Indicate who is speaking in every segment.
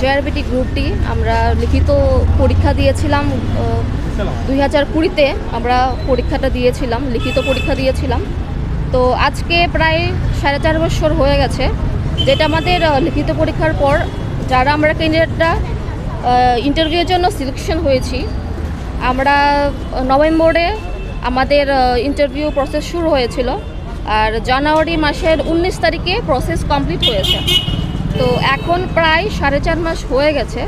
Speaker 1: JRBT গ্রুপটি আমরা লিখিত পরীক্ষা দিয়েছিলাম দুই হাজার কুড়িতে আমরা পরীক্ষাটা দিয়েছিলাম, লিখিত পরীক্ষা দিয়েছিলাম। তো আজকে প্রায় সাড়ে চার বছর হয়ে গেছে, যেটা আমাদের লিখিত পরীক্ষার পর যারা আমরা ক্যান্ডিডেটরা ইন্টারভিউয়ের জন্য সিলেকশন হয়েছি, আমরা নভেম্বরে আমাদের ইন্টারভিউ প্রসেস শুরু হয়েছিল, আর জানুয়ারি মাসের উনিশ তারিখে প্রসেস কমপ্লিট হয়েছে। তো এখন প্রায় সাড়ে চার মাস হয়ে গেছে।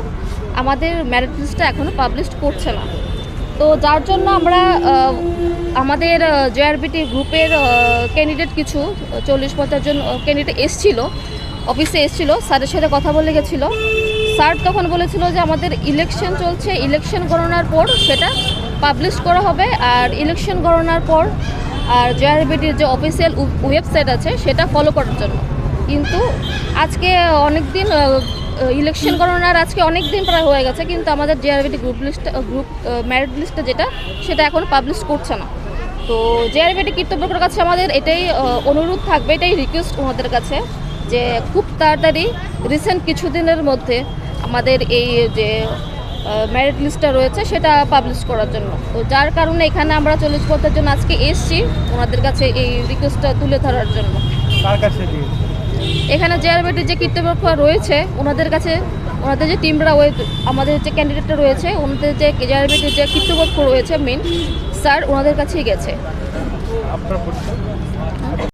Speaker 1: আমাদের ম্যারিট লিস্টটা এখনও পাবলিশ করছে না। তো যার জন্য আমরা আমাদের জেআরবিটি গ্রুপের ক্যান্ডিডেট কিছু, চল্লিশ পঞ্চাশ জন ক্যান্ডিডেট এসছিল অফিসে এসছিল, স্যারের সাথে কথা বলে গেছিল। স্যার তখন বলেছিল যে আমাদের ইলেকশন চলছে ইলেকশন গণনার পর সেটা পাবলিশ করা হবে আর ইলেকশন গণনার পর আর জেআরবিটির যে অফিসিয়াল ওয়েবসাইট আছে সেটা ফলো করার জন্য। কিন্তু আজকে অনেক দিন ইলেকশন গণনার আজকে অনেক দিন প্রায় হয়ে গেছে, কিন্তু আমাদের JRBT group list group merit লিস্টটা যেটা, সেটা এখন পাবলিশ করছে না। তো জেআরবিটি কর্তৃপক্ষের কাছে আমাদের এটাই অনুরোধ থাকবে, এটাই রিকোয়েস্ট ওনাদের কাছে যে খুব তাড়াতাড়ি রিসেন্ট কিছুদিনের মধ্যে আমাদের এই যে ম্যারিট লিস্টটা রয়েছে, সেটা পাবলিশ করার জন্য। তো যার কারণে এখানে আমরা চল্লিশ পথের জন্য আজকে এসছি, ওনাদের কাছে এই রিকোয়েস্টটা তুলে ধরার জন্য।
Speaker 2: কার কাছে দিয়েছে?
Speaker 1: এখানে জেআরবিটির যে কর্তৃপক্ষ রয়েছে, ওনাদের কাছে, ওনাদের যে টিমরা আমাদের যে ক্যান্ডিডেটটা রয়েছে, ওনাদের যে জেআরবিটির যে কর্তৃপক্ষ রয়েছে মেন স্যার ওনাদের কাছেই গেছে।